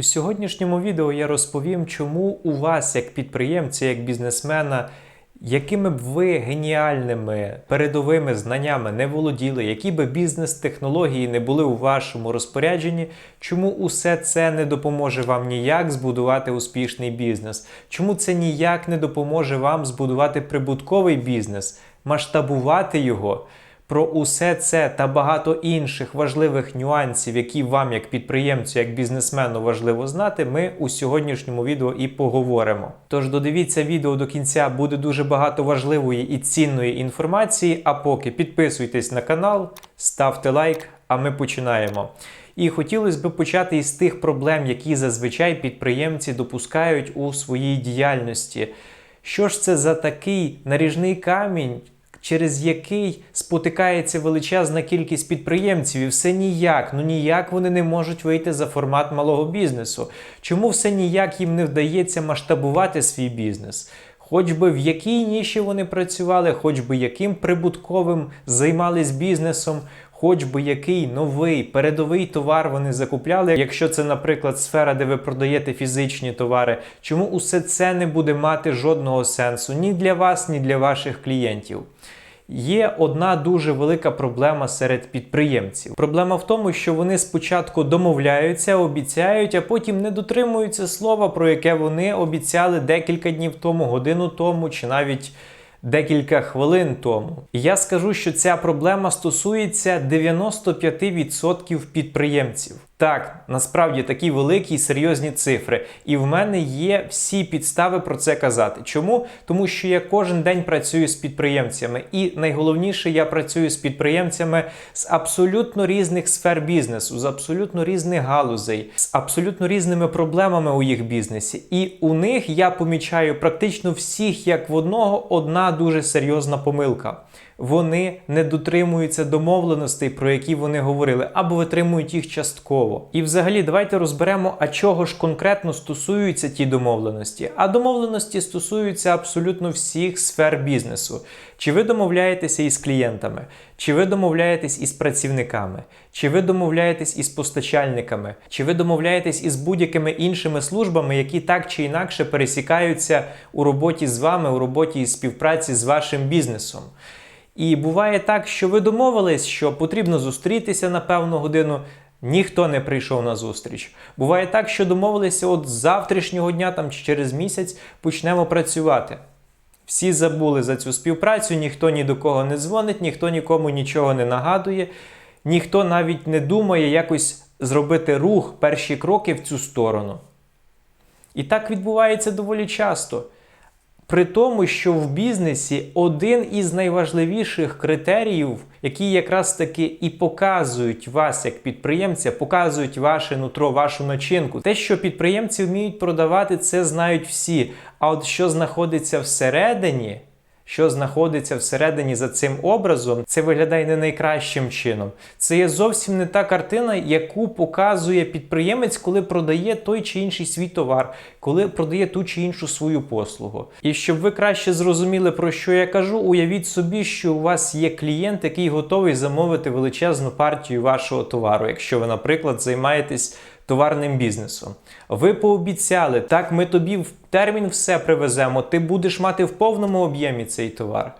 У сьогоднішньому відео я розповім, чому у вас, як підприємця, як бізнесмена, якими б ви геніальними передовими знаннями не володіли, які би бізнес-технології не були у вашому розпорядженні, чому усе це не допоможе вам ніяк збудувати успішний бізнес? Чому це ніяк не допоможе вам збудувати прибутковий бізнес, масштабувати його? Про усе це та багато інших важливих нюансів, які вам, як підприємцю, як бізнесмену, важливо знати, ми у сьогоднішньому відео і поговоримо. Тож додивіться відео до кінця, буде дуже багато важливої і цінної інформації. А поки підписуйтесь на канал, ставте лайк, а ми починаємо. І хотілося б почати із тих проблем, які зазвичай підприємці допускають у своїй діяльності. Що ж це за такий наріжний камінь? Через який спотикається величезна кількість підприємців, і все ніяк, ну ніяк вони не можуть вийти за формат малого бізнесу. Чому все ніяк їм не вдається масштабувати свій бізнес? Хоч би в якій ніші вони працювали, хоч би яким прибутковим займались бізнесом, хоч би який новий передовий товар вони закупляли, якщо це, наприклад, сфера, де ви продаєте фізичні товари, чому усе це не буде мати жодного сенсу ні для вас, ні для ваших клієнтів? Є одна дуже велика проблема серед підприємців. Проблема в тому, що вони спочатку домовляються, обіцяють, а потім не дотримуються слова, про яке вони обіцяли декілька днів тому, годину тому чи навіть декілька хвилин тому. Я скажу, що ця проблема стосується 95% підприємців. Так, насправді такі великі і серйозні цифри. І в мене є всі підстави про це казати. Чому? Тому що я кожен день працюю з підприємцями, і найголовніше, я працюю з підприємцями з абсолютно різних сфер бізнесу, з абсолютно різних галузей, з абсолютно різними проблемами у їх бізнесі. І у них я помічаю практично всіх як в одного одна дуже серйозна помилка вони не дотримуються домовленостей, про які вони говорили, або витримують їх частково. І взагалі, давайте розберемо, а чого ж конкретно стосуються ті домовленості. А домовленості стосуються абсолютно всіх сфер бізнесу. Чи ви домовляєтеся із клієнтами, чи ви домовляєтесь із працівниками, чи ви домовляєтесь із постачальниками, чи ви домовляєтесь із будь-якими іншими службами, які так чи інакше пересікаються у роботі з вами, у роботі і співпраці з вашим бізнесом. І буває так, що ви домовились, що потрібно зустрітися на певну годину. Ніхто не прийшов на зустріч. Буває так, що домовилися, от з завтрашнього дня там чи через місяць почнемо працювати. Всі забули за цю співпрацю, ніхто ні до кого не дзвонить, ніхто нікому нічого не нагадує, ніхто навіть не думає якось зробити рух, перші кроки в цю сторону. І так відбувається доволі часто. При тому, що в бізнесі один із найважливіших критеріїв, які якраз таки і показують вас як підприємця, показують ваше нутро, вашу начинку. Те, що підприємці вміють продавати, це знають всі. А от що знаходиться всередині що знаходиться всередині за цим образом, це виглядає не найкращим чином. Це є зовсім не та картина, яку показує підприємець, коли продає той чи інший свій товар, коли продає ту чи іншу свою послугу. І щоб ви краще зрозуміли, про що я кажу, уявіть собі, що у вас є клієнт, який готовий замовити величезну партію вашого товару, якщо ви, наприклад, займаєтесь товарним бізнесом. Ви пообіцяли, так, ми тобі в термін все привеземо, ти будеш мати в повному об'ємі цей товар.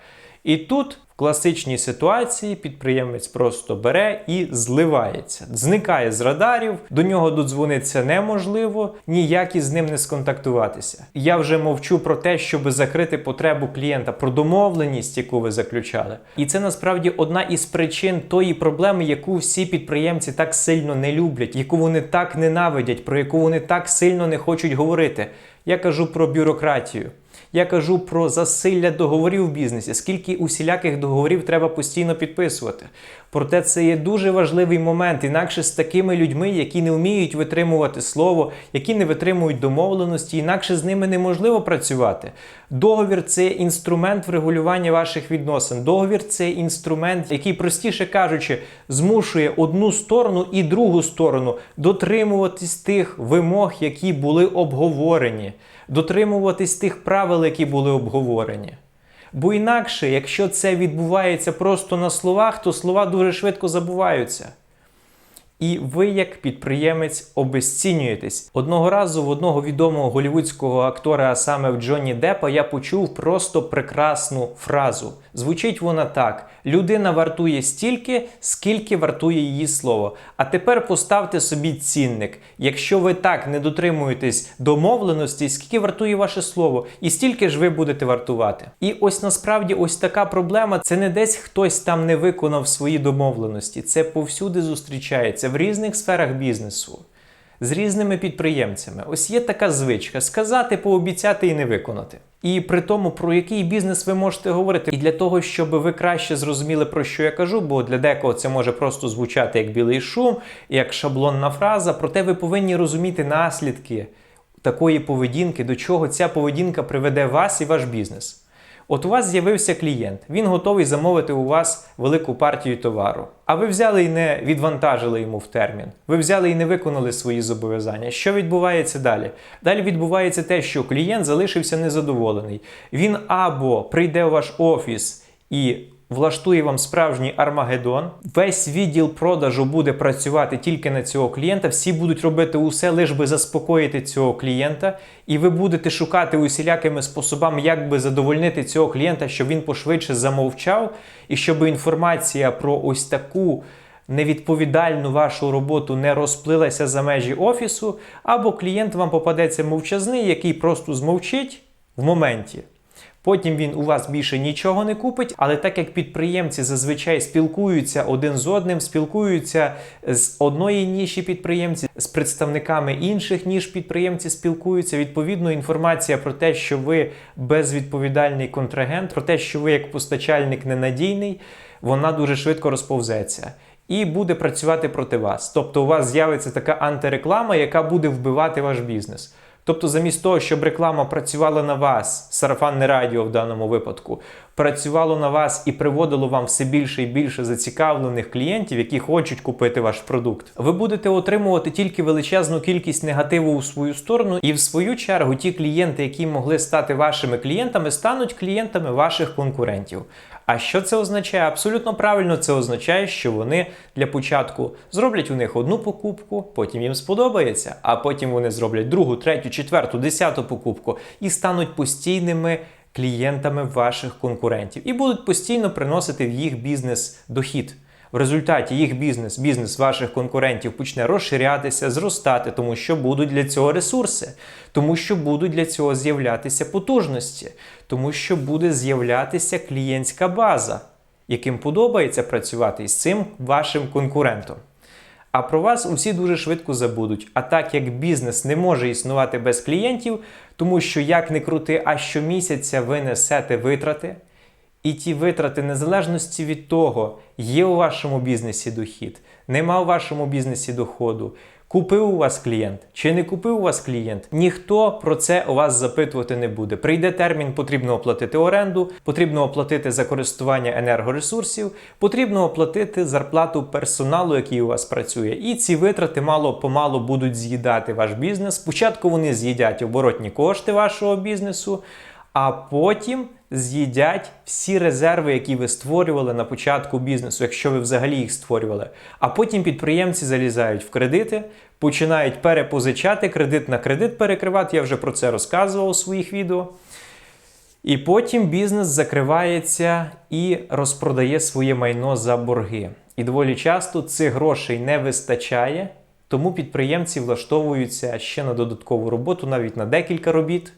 І тут класичній ситуації підприємець просто бере і зливається, зникає з радарів, до нього додзвониться неможливо, ніяк із ним не сконтактуватися. Я вже мовчу про те, щоб закрити потребу клієнта, про домовленість, яку ви заключали. І це насправді одна із причин тої проблеми, яку всі підприємці так сильно не люблять, яку вони так ненавидять, про яку вони так сильно не хочуть говорити. Я кажу про бюрократію. Я кажу про засилля договорів в бізнесі, скільки усіляких договорів треба постійно підписувати. Проте це є дуже важливий момент, інакше з такими людьми, які не вміють витримувати слово, які не витримують домовленості, інакше з ними неможливо працювати. Договір це інструмент врегулювання ваших відносин. Договір це інструмент, який, простіше кажучи, змушує одну сторону і другу сторону дотримуватись тих вимог, які були обговорені, дотримуватись тих правил, які були обговорені. Бо інакше, якщо це відбувається просто на словах, то слова дуже швидко забуваються. І ви, як підприємець, обезцінюєтесь. Одного разу в одного відомого голівудського актора, а саме в Джонні Деппа, я почув просто прекрасну фразу. Звучить вона так: людина вартує стільки, скільки вартує її слово. А тепер поставте собі цінник. Якщо ви так не дотримуєтесь домовленості, скільки вартує ваше слово, і стільки ж ви будете вартувати. І ось насправді ось така проблема. Це не десь хтось там не виконав свої домовленості. Це повсюди зустрічається в різних сферах бізнесу. З різними підприємцями. Ось є така звичка сказати, пообіцяти і не виконати. І при тому, про який бізнес ви можете говорити, і для того, щоб ви краще зрозуміли, про що я кажу, бо для декого це може просто звучати як білий шум, як шаблонна фраза. Проте ви повинні розуміти наслідки такої поведінки, до чого ця поведінка приведе вас і ваш бізнес. От у вас з'явився клієнт, він готовий замовити у вас велику партію товару. А ви взяли і не відвантажили йому в термін. Ви взяли і не виконали свої зобов'язання. Що відбувається далі? Далі відбувається те, що клієнт залишився незадоволений. Він або прийде у ваш офіс і влаштує вам справжній армагеддон. Весь відділ продажу буде працювати тільки на цього клієнта. Всі будуть робити усе, лиш би заспокоїти цього клієнта, і ви будете шукати усілякими способами, як би задовольнити цього клієнта, щоб він пошвидше замовчав, і щоб інформація про ось таку. Невідповідальну вашу роботу не розплилася за межі офісу, або клієнт вам попадеться мовчазний, який просто змовчить в моменті. Потім він у вас більше нічого не купить, але так як підприємці зазвичай спілкуються один з одним, спілкуються з одної ніші підприємці, з представниками інших ніж підприємці спілкуються. Відповідно, інформація про те, що ви безвідповідальний контрагент, про те, що ви як постачальник ненадійний, вона дуже швидко розповзеться. І буде працювати проти вас. Тобто у вас з'явиться така антиреклама, яка буде вбивати ваш бізнес. Тобто, замість того, щоб реклама працювала на вас, сарафанне радіо в даному випадку, працювало на вас і приводило вам все більше і більше зацікавлених клієнтів, які хочуть купити ваш продукт, ви будете отримувати тільки величезну кількість негативу у свою сторону, і в свою чергу ті клієнти, які могли стати вашими клієнтами, стануть клієнтами ваших конкурентів. А що це означає? Абсолютно правильно це означає, що вони для початку зроблять у них одну покупку, потім їм сподобається, а потім вони зроблять другу, третю, четверту, десяту покупку і стануть постійними клієнтами ваших конкурентів і будуть постійно приносити в їх бізнес дохід. В результаті їх бізнес, бізнес ваших конкурентів почне розширятися, зростати, тому що будуть для цього ресурси, тому що будуть для цього з'являтися потужності, тому що буде з'являтися клієнтська база, яким подобається працювати із цим вашим конкурентом. А про вас усі дуже швидко забудуть. А так як бізнес не може існувати без клієнтів, тому що як не крути, а щомісяця ви несете витрати. І ті витрати, незалежності від того, є у вашому бізнесі дохід, нема у вашому бізнесі доходу, купив у вас клієнт чи не купив у вас клієнт, ніхто про це у вас запитувати не буде. Прийде термін, потрібно оплатити оренду, потрібно оплатити за користування енергоресурсів, потрібно оплатити зарплату персоналу, який у вас працює. І ці витрати мало помалу будуть з'їдати ваш бізнес. Спочатку вони з'їдять оборотні кошти вашого бізнесу а потім з'їдять всі резерви, які ви створювали на початку бізнесу, якщо ви взагалі їх створювали. А потім підприємці залізають в кредити, починають перепозичати кредит на кредит перекривати. Я вже про це розказував у своїх відео. І потім бізнес закривається і розпродає своє майно за борги. І доволі часто цих грошей не вистачає, тому підприємці влаштовуються ще на додаткову роботу, навіть на декілька робіт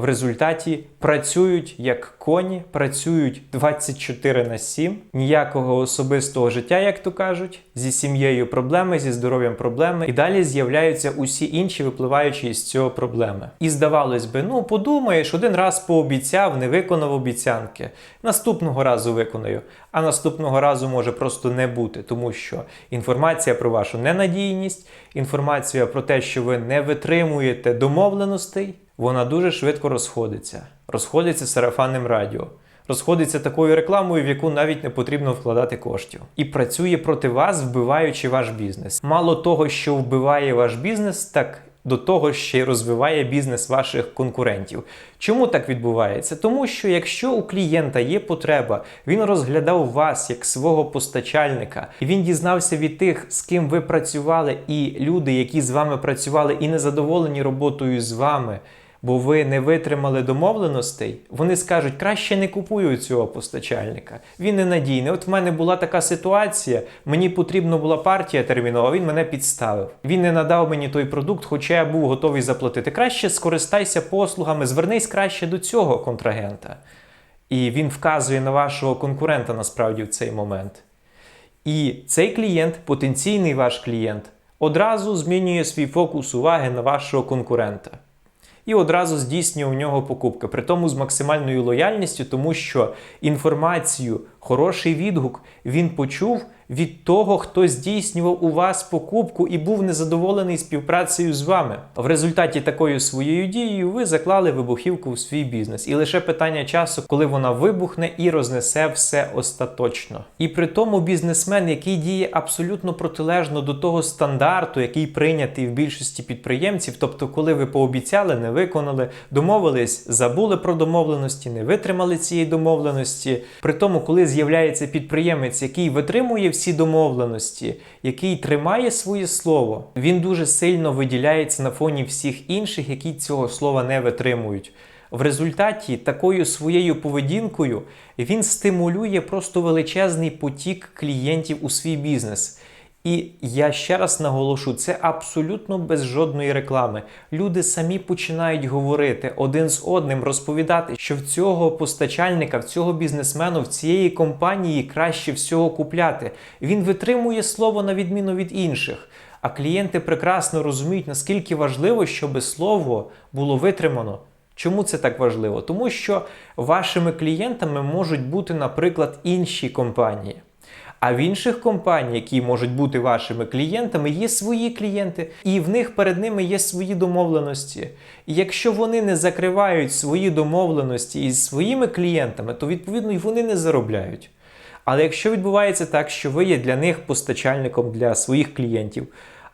в результаті працюють як коні, працюють 24 на 7, ніякого особистого життя, як то кажуть, зі сім'єю проблеми, зі здоров'ям проблеми, і далі з'являються усі інші, випливаючі із цього проблеми. І здавалось би, ну подумаєш, один раз пообіцяв, не виконав обіцянки. Наступного разу виконаю, а наступного разу може просто не бути, тому що інформація про вашу ненадійність, інформація про те, що ви не витримуєте домовленостей вона дуже швидко розходиться. Розходиться сарафанним радіо. Розходиться такою рекламою, в яку навіть не потрібно вкладати коштів. І працює проти вас, вбиваючи ваш бізнес. Мало того, що вбиває ваш бізнес, так до того, ще й розвиває бізнес ваших конкурентів. Чому так відбувається? Тому що якщо у клієнта є потреба, він розглядав вас як свого постачальника, і він дізнався від тих, з ким ви працювали, і люди, які з вами працювали і не задоволені роботою з вами. Бо ви не витримали домовленостей, вони скажуть, краще не купую цього постачальника. Він ненадійний. От в мене була така ситуація, мені потрібна була партія термінова, він мене підставив. Він не надав мені той продукт, хоча я був готовий заплатити. Краще скористайся послугами, звернись краще до цього контрагента. І він вказує на вашого конкурента насправді в цей момент. І цей клієнт, потенційний ваш клієнт, одразу змінює свій фокус уваги на вашого конкурента і одразу здійснює у нього покупки, при тому з максимальною лояльністю, тому що інформацію, хороший відгук він почув від того, хто здійснював у вас покупку і був незадоволений співпрацею з вами. В результаті такою своєю дією ви заклали вибухівку в свій бізнес, і лише питання часу, коли вона вибухне і рознесе все остаточно. І при тому бізнесмен, який діє абсолютно протилежно до того стандарту, який прийнятий в більшості підприємців, тобто, коли ви пообіцяли, не виконали, домовились, забули про домовленості, не витримали цієї домовленості. При тому, коли з'являється підприємець, який витримує всі домовленості, який тримає своє слово, він дуже сильно виділяється на фоні всіх інших, які цього слова не витримують. В результаті такою своєю поведінкою він стимулює просто величезний потік клієнтів у свій бізнес. І я ще раз наголошу, це абсолютно без жодної реклами. Люди самі починають говорити один з одним, розповідати, що в цього постачальника, в цього бізнесмену, в цієї компанії краще всього купляти. Він витримує слово на відміну від інших. А клієнти прекрасно розуміють, наскільки важливо, щоб слово було витримано. Чому це так важливо? Тому що вашими клієнтами можуть бути, наприклад, інші компанії. А в інших компаній, які можуть бути вашими клієнтами, є свої клієнти, і в них перед ними є свої домовленості. І якщо вони не закривають свої домовленості із своїми клієнтами, то відповідно і вони не заробляють. Але якщо відбувається так, що ви є для них постачальником для своїх клієнтів,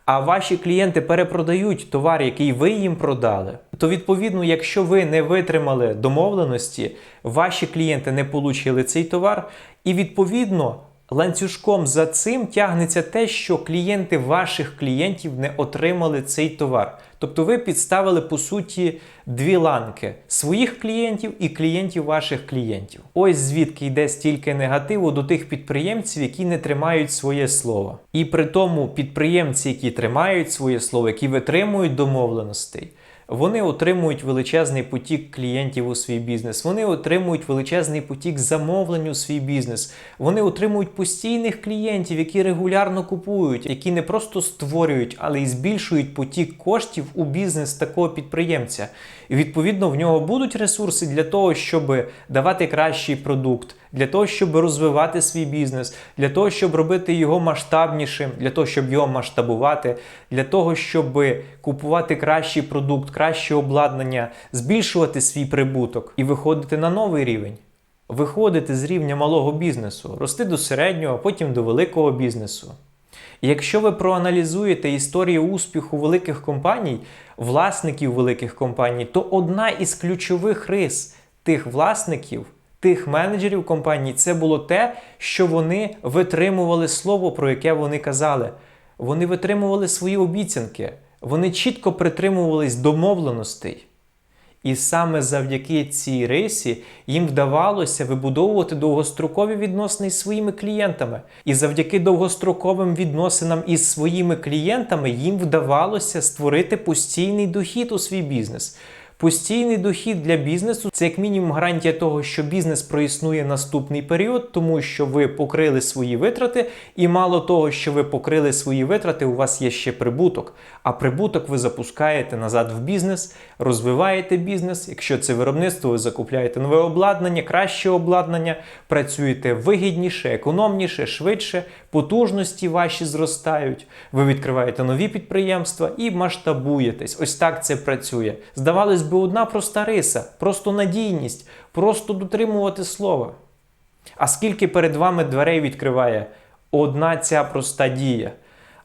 а ваші клієнти перепродають товар, який ви їм продали, то відповідно, якщо ви не витримали домовленості, ваші клієнти не отримали цей товар, і відповідно. Ланцюжком за цим тягнеться те, що клієнти ваших клієнтів не отримали цей товар. Тобто ви підставили по суті дві ланки своїх клієнтів і клієнтів ваших клієнтів. Ось звідки йде стільки негативу до тих підприємців, які не тримають своє слово. І при тому підприємці, які тримають своє слово, які витримують домовленостей. Вони отримують величезний потік клієнтів у свій бізнес, вони отримують величезний потік замовлень у свій бізнес, вони отримують постійних клієнтів, які регулярно купують, які не просто створюють, але й збільшують потік коштів у бізнес такого підприємця. І відповідно в нього будуть ресурси для того, щоб давати кращий продукт, для того, щоб розвивати свій бізнес, для того, щоб робити його масштабнішим, для того, щоб його масштабувати, для того, щоб купувати кращий продукт, краще обладнання, збільшувати свій прибуток і виходити на новий рівень. Виходити з рівня малого бізнесу, рости до середнього, потім до великого бізнесу. Якщо ви проаналізуєте історію успіху великих компаній, власників великих компаній, то одна із ключових рис тих власників, тих менеджерів компаній, це було те, що вони витримували слово, про яке вони казали. Вони витримували свої обіцянки, вони чітко притримувались домовленостей. І саме завдяки цій рисі їм вдавалося вибудовувати довгострокові відносини з своїми клієнтами. І завдяки довгостроковим відносинам із своїми клієнтами їм вдавалося створити постійний дохід у свій бізнес. Постійний дохід для бізнесу це як мінімум гарантія того, що бізнес проіснує наступний період, тому що ви покрили свої витрати, і мало того, що ви покрили свої витрати, у вас є ще прибуток. А прибуток ви запускаєте назад в бізнес, розвиваєте бізнес. Якщо це виробництво, ви закупляєте нове обладнання, краще обладнання, працюєте вигідніше, економніше, швидше, потужності ваші зростають. Ви відкриваєте нові підприємства і масштабуєтесь. Ось так це працює. Здавалось би, одна проста риса, просто надійність, просто дотримувати слова. А скільки перед вами дверей відкриває одна ця проста дія?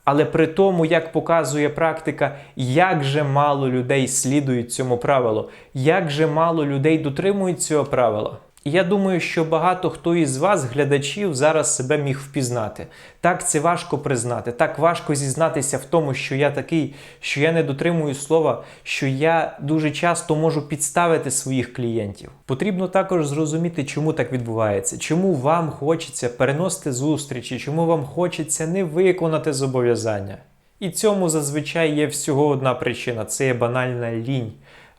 Але при тому, як показує практика, як же мало людей слідують цьому правилу, як же мало людей дотримують цього правила. Я думаю, що багато хто із вас, глядачів, зараз себе міг впізнати. Так це важко признати, так важко зізнатися в тому, що я такий, що я не дотримую слова, що я дуже часто можу підставити своїх клієнтів. Потрібно також зрозуміти, чому так відбувається, чому вам хочеться переносити зустрічі, чому вам хочеться не виконати зобов'язання. І цьому зазвичай є всього одна причина це є банальна лінь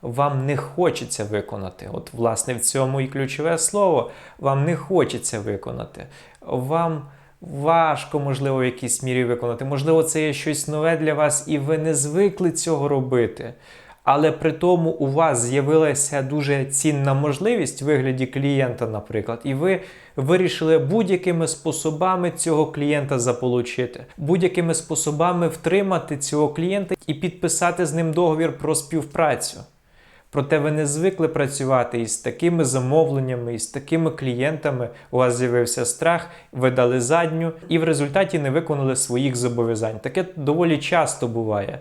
вам не хочеться виконати. От, власне, в цьому і ключове слово вам не хочеться виконати. Вам важко, можливо, в якійсь мірі виконати. Можливо, це є щось нове для вас, і ви не звикли цього робити. Але при тому у вас з'явилася дуже цінна можливість в вигляді клієнта, наприклад, і ви вирішили будь-якими способами цього клієнта заполучити, будь-якими способами втримати цього клієнта і підписати з ним договір про співпрацю. Проте ви не звикли працювати із такими замовленнями, із такими клієнтами. У вас з'явився страх, ви дали задню і в результаті не виконали своїх зобов'язань. Таке доволі часто буває.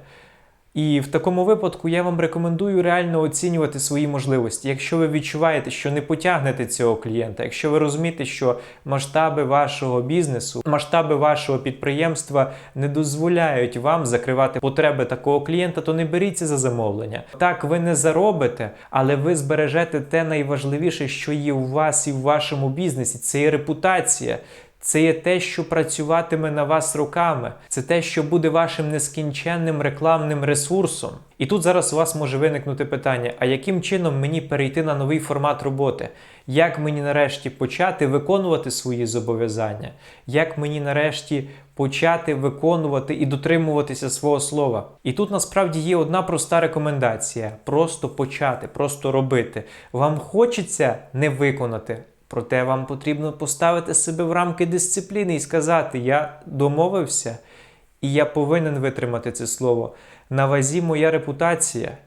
І в такому випадку я вам рекомендую реально оцінювати свої можливості. Якщо ви відчуваєте, що не потягнете цього клієнта, якщо ви розумієте, що масштаби вашого бізнесу, масштаби вашого підприємства не дозволяють вам закривати потреби такого клієнта, то не беріться за замовлення. Так, ви не заробите, але ви збережете те найважливіше, що є у вас і в вашому бізнесі. Це є репутація. Це є те, що працюватиме на вас роками. Це те, що буде вашим нескінченним рекламним ресурсом. І тут зараз у вас може виникнути питання: а яким чином мені перейти на новий формат роботи? Як мені нарешті почати виконувати свої зобов'язання? Як мені нарешті почати виконувати і дотримуватися свого слова? І тут насправді є одна проста рекомендація: просто почати, просто робити. Вам хочеться не виконати. Проте вам потрібно поставити себе в рамки дисципліни і сказати: Я домовився, і я повинен витримати це слово. На вазі моя репутація.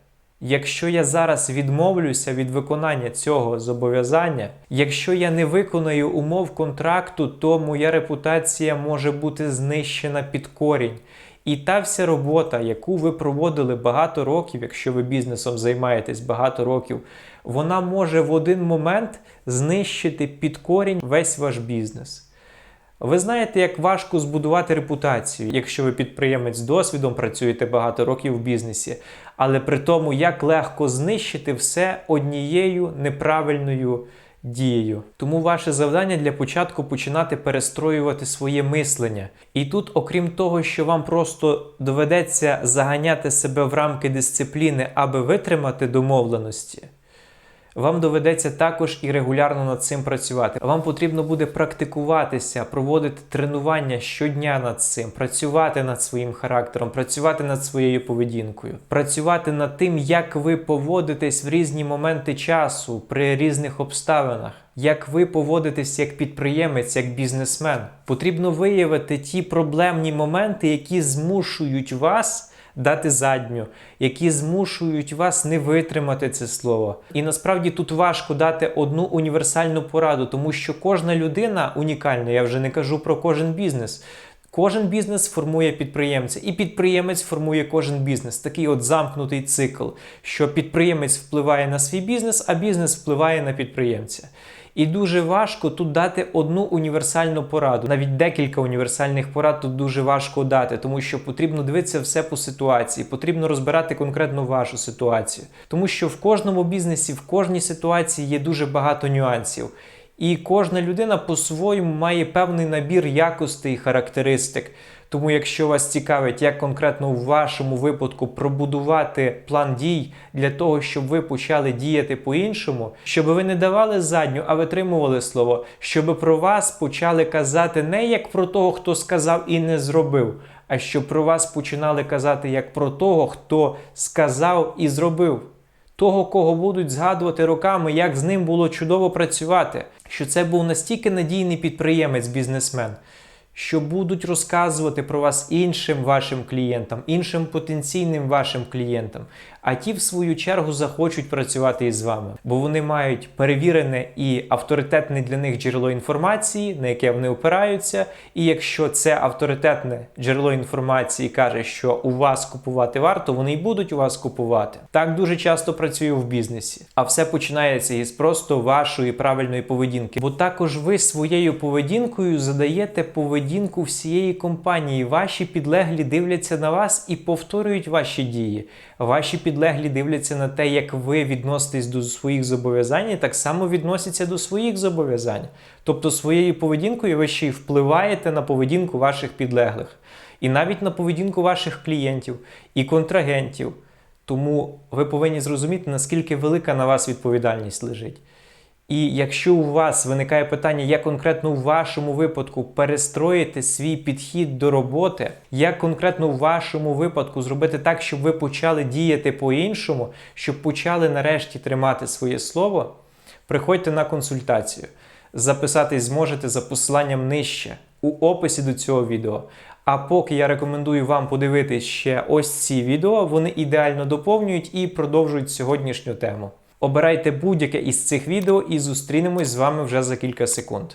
Якщо я зараз відмовлюся від виконання цього зобов'язання, якщо я не виконаю умов контракту, то моя репутація може бути знищена під корінь. І та вся робота, яку ви проводили багато років, якщо ви бізнесом займаєтесь багато років, вона може в один момент знищити під корінь весь ваш бізнес. Ви знаєте, як важко збудувати репутацію, якщо ви підприємець з досвідом працюєте багато років в бізнесі, але при тому, як легко знищити все однією неправильною дією. Тому ваше завдання для початку починати перестроювати своє мислення. І тут, окрім того, що вам просто доведеться заганяти себе в рамки дисципліни, аби витримати домовленості. Вам доведеться також і регулярно над цим працювати. Вам потрібно буде практикуватися, проводити тренування щодня над цим, працювати над своїм характером, працювати над своєю поведінкою, працювати над тим, як ви поводитесь в різні моменти часу при різних обставинах. Як ви поводитесь як підприємець, як бізнесмен, потрібно виявити ті проблемні моменти, які змушують вас дати задню, які змушують вас не витримати це слово. І насправді тут важко дати одну універсальну пораду, тому що кожна людина унікальна, я вже не кажу про кожен бізнес. Кожен бізнес формує підприємця, і підприємець формує кожен бізнес. Такий от замкнутий цикл, що підприємець впливає на свій бізнес, а бізнес впливає на підприємця. І дуже важко тут дати одну універсальну пораду. Навіть декілька універсальних порад тут дуже важко дати, тому що потрібно дивитися все по ситуації, потрібно розбирати конкретно вашу ситуацію. Тому що в кожному бізнесі, в кожній ситуації є дуже багато нюансів. І кожна людина по-своєму має певний набір якостей і характеристик. Тому, якщо вас цікавить, як конкретно в вашому випадку пробудувати план дій для того, щоб ви почали діяти по-іншому, щоб ви не давали задню, а витримували слово, щоб про вас почали казати не як про того, хто сказав і не зробив, а щоб про вас починали казати як про того, хто сказав і зробив. Того, кого будуть згадувати роками, як з ним було чудово працювати, що це був настільки надійний підприємець, бізнесмен що будуть розказувати про вас іншим вашим клієнтам, іншим потенційним вашим клієнтам. А ті, в свою чергу, захочуть працювати із вами, бо вони мають перевірене і авторитетне для них джерело інформації, на яке вони опираються. І якщо це авторитетне джерело інформації каже, що у вас купувати варто, вони й будуть у вас купувати. Так дуже часто працює в бізнесі. А все починається із просто вашої правильної поведінки. Бо також ви своєю поведінкою задаєте поведінку всієї компанії. Ваші підлеглі дивляться на вас і повторюють ваші дії. Ваші підлеглі дивляться на те, як ви відноситесь до своїх зобов'язань, і так само відносяться до своїх зобов'язань. Тобто своєю поведінкою ви ще й впливаєте на поведінку ваших підлеглих, і навіть на поведінку ваших клієнтів і контрагентів. Тому ви повинні зрозуміти, наскільки велика на вас відповідальність лежить. І якщо у вас виникає питання, як конкретно у вашому випадку перестроїти свій підхід до роботи, як конкретно у вашому випадку зробити так, щоб ви почали діяти по-іншому, щоб почали нарешті тримати своє слово, приходьте на консультацію. Записатись зможете за посиланням нижче у описі до цього відео. А поки я рекомендую вам подивитись ще ось ці відео, вони ідеально доповнюють і продовжують сьогоднішню тему. Обирайте будь-яке із цих відео і зустрінемось з вами вже за кілька секунд.